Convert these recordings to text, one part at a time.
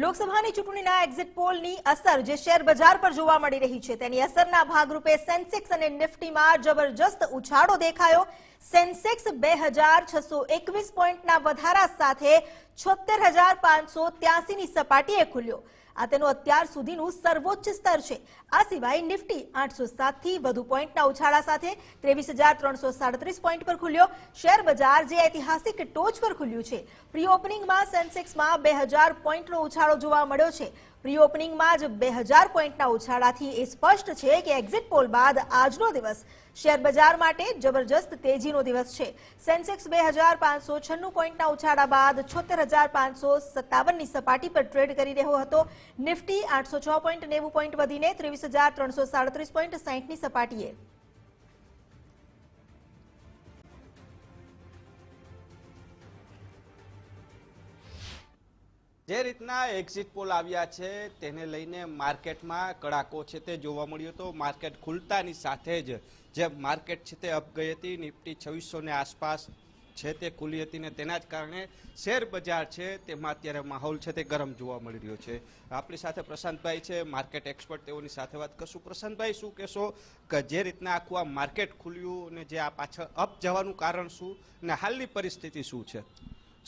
લોકસભાની ચૂંટણીના એક્ઝિટ પોલની અસર જે શેર બજાર પર જોવા મળી રહી છે, તેની અસરના ભાગરૂપે સેન્સેક્સ અને નિફ્ટીમાં જબરજસ્ત ઉછાળો દેખાયો. સેન્સેક્સ બે હજાર છસો એકવીસ પોઈન્ટના વધારા સાથે છોતેર હજાર પાંચસો ત્યાસીની સપાટીએ ખુલ્યો. આ તેનું અત્યાર સુધીનું સર્વોચ્ચ સ્તર છે. આ સિવાય નિફ્ટી આઠસો સાતથી વધુ પોઈન્ટના ઉછાળા સાથે ત્રેવીસ હજાર ત્રણસો સાડત્રીસ પોઈન્ટ પર ખુલ્યો. શેર બજાર જે ઐતિહાસિક ટોચ પર ખુલ્યું છે. પ્રી ઓપનિંગમાં સેન્સેક્સમાં બે હજાર પોઈન્ટનો ઉછાળો જોવા મળ્યો છે. પ્રી ઓપનિંગમાં જ બે હજાર પોઈન્ટના ઉછાળાથી એ સ્પષ્ટ છે કે એક્ઝિટ પોલ બાદ આજનો દિવસ શેર બજાર માટે જબરજસ્ત તેજીનો દિવસ છે. સેન્સેક્સ બે હજાર પાંચસો છન્નું પોઈન્ટના ઉછાળા બાદ છોતેર હજાર પાંચસો સત્તાવનની સપાટી પર ટ્રેડ કરી રહ્યો હતો. નિફ્ટી આઠસો છ પોઈન્ટ નેવું પોઈન્ટ વધીને ત્રેવીસ હજાર ત્રણસો સાડત્રીસ પોઈન્ટ સાહીઠની સપાટીએ જે રીતના એક્ઝિટ પોલ આવ્યા છે, તેને લઈને માર્કેટમાં કડાકો છે તે જોવા મળ્યો હતો માર્કેટ ખુલતાની સાથે જ જે માર્કેટ છે તે અપ ગઈ હતી, નિફ્ટી છવ્વીસોની આસપાસ છે તે ખુલી હતી ને તેના જ કારણે શેર બજાર છે તેમાં અત્યારે માહોલ છે તે ગરમ જોવા મળી રહ્યો છે. આપણી સાથે પ્રશાંતભાઈ છે, માર્કેટ એક્સપર્ટ તેઓની સાથે વાત કરશું. પ્રશાંતભાઈ, શું કહેશો કે જે રીતના આખું આ માર્કેટ ખુલ્યું અને જે આ પાછળ અપ જવાનું કારણ શું ને હાલની પરિસ્થિતિ શું છે?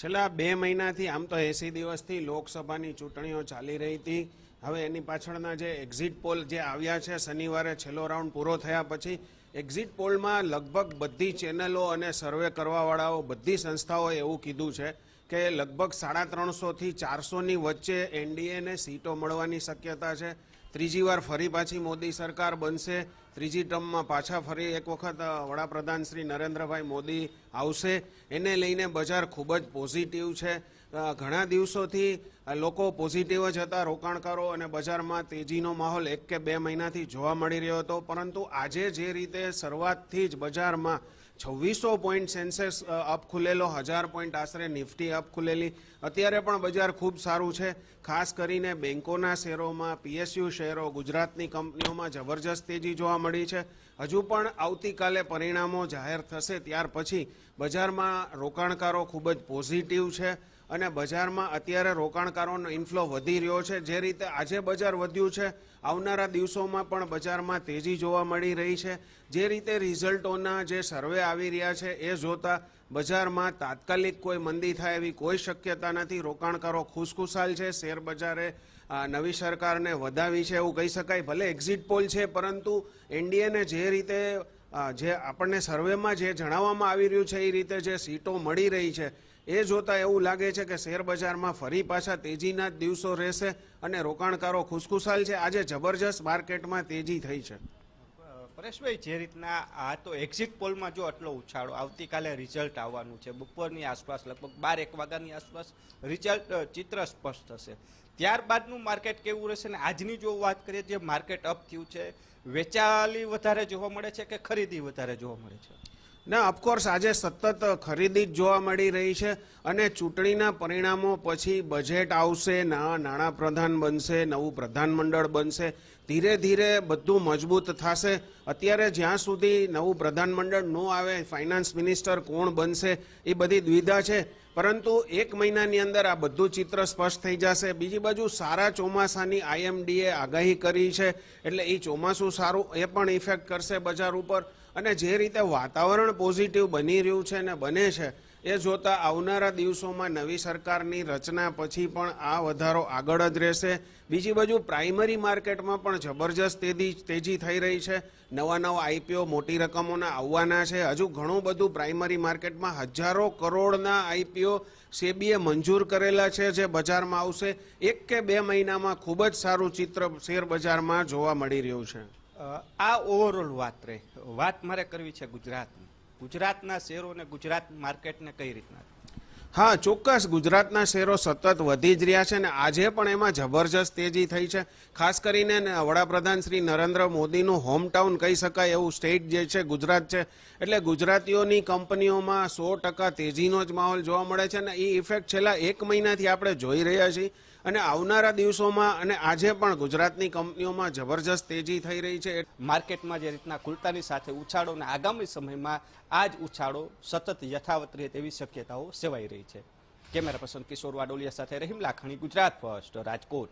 છેલ્લા બે મહિનાથી આમ તો એસી દિવસથી લોકસભાની ચૂંટણીઓ ચાલી રહી હતી. હવે એની પાછળના જે એક્ઝિટ પોલ જે આવ્યા છે, શનિવારે છેલ્લો રાઉન્ડ પૂરો થયા પછી એક્ઝિટ પોલમાં લગભગ બધી ચેનલો અને સર્વે કરવાવાળાઓ, બધી સંસ્થાઓએ એવું કીધું છે કે લગભગ સાડા ત્રણસોથી ચારસોની વચ્ચે એનડીએને સીટો મળવાની શક્યતા છે. ત્રીજી વાર ફરી પાછી મોદી સરકાર બનશે. ત્રીજી ટર્મમાં પાછા ફરી એક વખત વડાપ્રધાન શ્રી નરેન્દ્રભાઈ મોદી આવશે. એને લઈને બજાર ખૂબ જ પોઝિટિવ છે. ઘણા દિવસોથી લોકો પોઝિટિવ જ હતા, રોકાણકારો અને બજારમાં તેજીનો માહોલ એક કે બે મહિનાથી જોવા મળી રહ્યો હતો. પરંતુ આજે જે રીતે શરૂઆતથી જ બજારમાં છવ્વીસો પોઈન્ટ સેન્સેક્સ અપ ખુલેલો, હજાર પોઈન્ટ આશરે નિફ્ટી અપ ખુલેલી. અત્યારે પણ બજાર ખૂબ સારું છે. ખાસ કરીને બેન્કોના શેરોમાં પીએસયુ શેરો, ગુજરાતની કંપનીઓમાં જબરજસ્ત તેજી જોવા મળી છે. હજુ પણ આવતીકાલે પરિણામો જાહેર થશે. ત્યાર પછી બજારમાં રોકાણકારો ખૂબ જ પોઝિટિવ છે. અને બજારમાં અત્યારે રોકાણકારોનો ઇન્ફ્લો વધી રહ્યો છે. જે રીતે આજે બજાર વધ્યું છે, આવનારા દિવસોમાં પણ બજારમાં તેજી જોવા મળી રહી છે. જે રીતે રિઝલ્ટોના જે સર્વે આવી રહ્યા છે, એ જોતા બજારમાં તાત્કાલિક કોઈ મંદી થાય એવી કોઈ શક્યતા નથી. રોકાણકારો ખુશખુશાલ છે, શેર બજારે નવી સરકારને વધાવી છે એવું કહી શકાય. ભલે એક્ઝિટ પોલ છે, પરંતુ એનડીએને જે રીતે જે આપણને સર્વેમાં જે જણાવવામાં આવી રહ્યું છે, એ રીતે જે સીટો મળી રહી છે એ જોતા એવું લાગે છે કે શેર બજારમાં ફરી પાછા તેજીના જ દિવસો રહેશે અને રોકાણકારો ખુશખુશાલ છે. આજે જબરજસ્ત માર્કેટમાં તેજી થઈ છે. પરેશભાઈ, જે રીતના આ તો એક્ઝિટ પોલમાં જો આટલો ઉછાળો, આવતીકાલે રિઝલ્ટ આવવાનું છે. બપોરની આસપાસ, લગભગ બાર એક વાગ્યાની આસપાસ રિઝલ્ટ ચિત્ર સ્પષ્ટ થશે. ત્યારબાદનું માર્કેટ કેવું રહેશે ને આજની જો વાત કરીએ, જે માર્કેટ અપ થયું છે, વેચાલી વધારે જોવા મળે છે કે ખરીદી વધારે જોવા મળે છે? ના ઓફકોર્સ આજે સતત ખરીદી જ જોવા મળી રહી છે અને ચૂંટણીના પરિણામો પછી બજેટ આવશે, ના નાણાપ્રધાન બનશે, નવું પ્રધાનમંડળ બનશે, ધીરે ધીરે બધું મજબૂત થશે. અત્યારે જ્યાં સુધી નવું પ્રધાનમંડળ ન આવે ફાઇનાન્સ મિનિસ્ટર કોણ બનશે, એ બધી દ્વિધા છે. પરંતુ એક મહિનાની અંદર આ બધું ચિત્ર સ્પષ્ટ થઈ જશે. બીજી બાજુ સારા ચોમાસાની આઈએમડીએ આગાહી કરી છે, એટલે એ ચોમાસું સારું એ પણ ઇફેક્ટ કરશે બજાર ઉપર. અને જે રીતે વાતાવરણ પોઝિટિવ બની રહ્યું છે ને બને છે, એ જોતા આવનારા દિવસોમાં નવી સરકારની રચના પછી પણ આ વધારો આગળ જ રહેશે. બીજી બાજુ પ્રાઇમરી માર્કેટમાં પણ જબરજસ્ત તેજી તેજી થઈ રહી છે. નવા નવા આઈપીઓ મોટી રકમોના આવવાના છે. હજુ ઘણું બધું પ્રાઇમરી માર્કેટમાં હજારો કરોડના આઈપીઓ સેબીએ મંજૂર કરેલા છે જે બજારમાં આવશે. એક કે બે મહિનામાં ખૂબ જ સારું ચિત્ર શેર બજારમાં જોવા મળી રહ્યું છે. આ ઓવરઓલ વાત રહી. વાત મારે કરવી છે ગુજરાતની. ગુજરાતના શેરો અને ગુજરાત માર્કેટને કઈ રીતના? હા, ચોક્કસ. ગુજરાતના શેરો સતત વધી જ રહ્યા છે અને આજે પણ એમાં જબરજસ્ત તેજી થઈ છે. ખાસ કરીને વડાપ્રધાન શ્રી નરેન્દ્ર મોદીનું હોમટાઉન કહી શકાય એવું સ્ટેટ જે છે ગુજરાત છે. એટલે ગુજરાતીઓની કંપનીઓમાં સો ટકા તેજીનો જ માહોલ જોવા મળે છે અને એ ઇફેક્ટ છેલ્લા એક મહિનાથી આપણે જોઈ રહ્યા છીએ. અને આવનારા દિવસોમાં અને આજે પણ ગુજરાતની કંપનીઓમાં જબરજસ્ત તેજી થઈ રહી છે. માર્કેટમાં જે રીતના ખુલતાની સાથે ઉછાળો અને આગામી સમયમાં આ જ ઉછાળો સતત યથાવત રહે તેવી શક્યતાઓ સેવાઈ રહી છે. કેમેરા પર્સન કિશોર વાડોલિયા સાથે રહીમ લાખણી ગુજરાત ફર્સ્ટ રાજકોટ.